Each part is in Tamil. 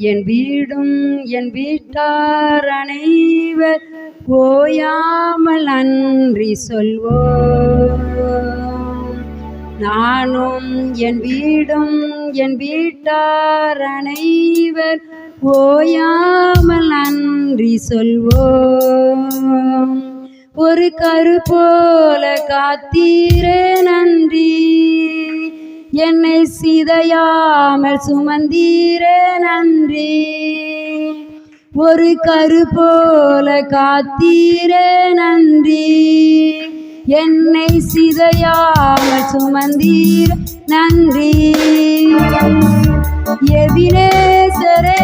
என் வீடும் என் வீட்டார் அனைவர் ஓயாமல் நன்றி சொல்வோம். நானும் என் வீடும் என் வீட்டார் அனைவர் ஓயாமல் நன்றி சொல்வோம். ஒரு கரு போல காத்தீரே நன்றி. என்னை சிதையாமல் சுமந்தீரே நன்றி. ஒரு கரு போல காத்தீரே நன்றி. என்னை சிதையாமல் சுமந்தீர் நன்றி. எபினேசரே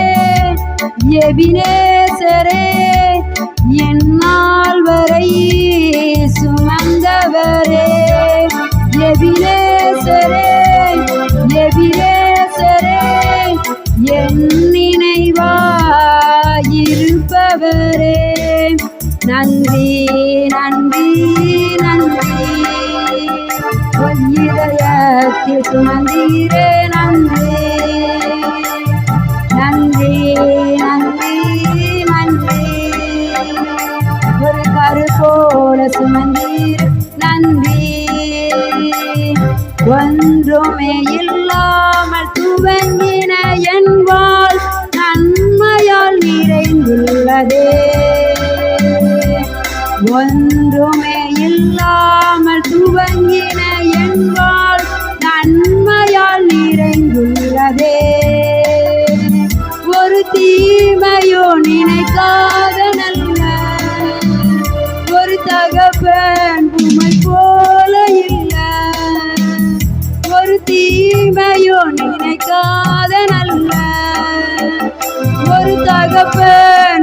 எபினேசரே என் நினைவாயிருப்பவரே. நன்றி நன்றி நன்றி. உன் இதயத்தில் சுமந்தீரே நன்றி. நன்றி நன்றி நன்றி. ஒரு கரு போல சுமந்தீர் நன்றி. ஒன்றுமே இல்லாமல் துவங்கின என் நிறைந்துள்ளதே ஒன்றுமே இல்லாமல் துவங்கின என்பால் நன்மையால் நிறைந்துள்ளதே. ஒரு தீமையோ நினைக்காத நல்ல ஒரு தகப்பன் உமை போல இல்ல. ஒரு தீமையோ நினைக்காத நல்ல ஒரு தகப்பன்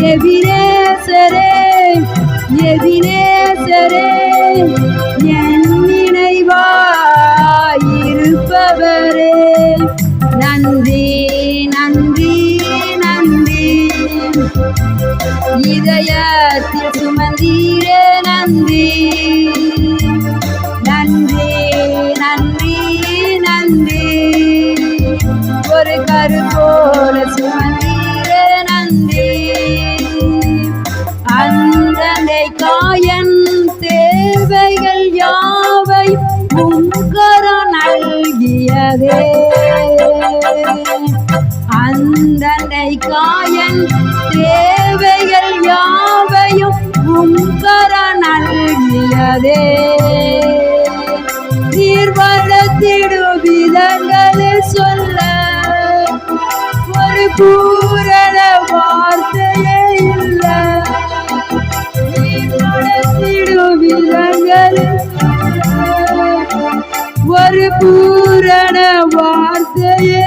எபினேசரே எபினேசரே என் நினைவாயிருப்பவரே. நன்றி நன்றி நன்றி. இதய அந்தனை காயன் தேவைகள் யாவையும் உங்கர நல்கியதே. தீர்வளத்திடு விதங்களில் சொல்ல ஒரு பூரண வார்த்தையே இல்ல. தீர்வளத்திடு விதங்களில் சொல்ல ஒரு பூரண வார்த்தையே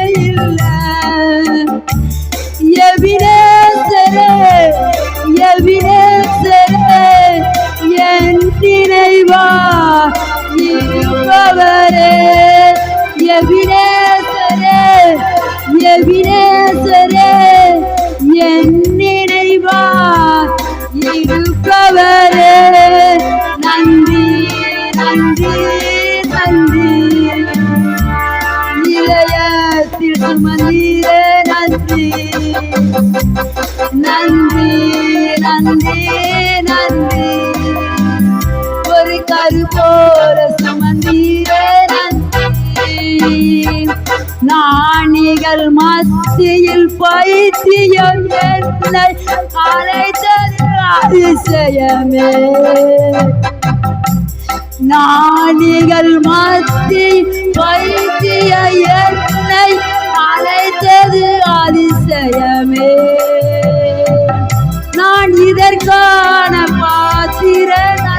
நன்றி நன்றி இளையத்தில் சுமந்தீரே நன்றி நன்றி நன்றி நன்றி ஒரு கரு போல சுமந்தீரே நன்றி நாணிகள் மத்தியில் பைத்தியம் என்னை அழைத்தது அதிசயமே. ஞானிகள் மத்தி வைத்திய என்னை அழைத்தது அதிசயமே. நான் இதற்கான பாத்திரன்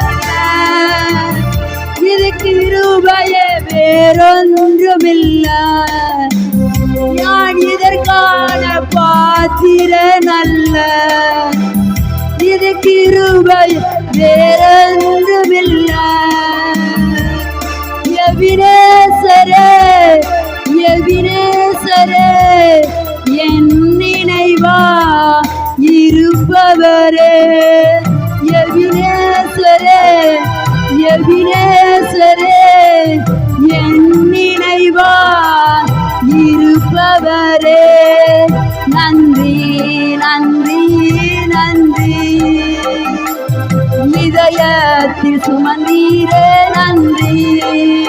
இதுக்கு இது வேறொன்றுமில்ல. நான் இதற்கான பாத்திரன் அல்ல. இதுக்கு கிருபை வேறொன்றுமில்லை. எவினேசரே எவினேசரே என் நினைவா இருப்பவரே. எவினேசரே எவினேசரே என் நினைவா இருப்பவரே. நன்றி நன்றி நன்றி. இதயத்தில் சுமந்தீரே நன்றி.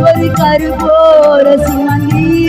ஒரு கரு போல சுமந்தீரே